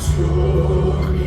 Отцом.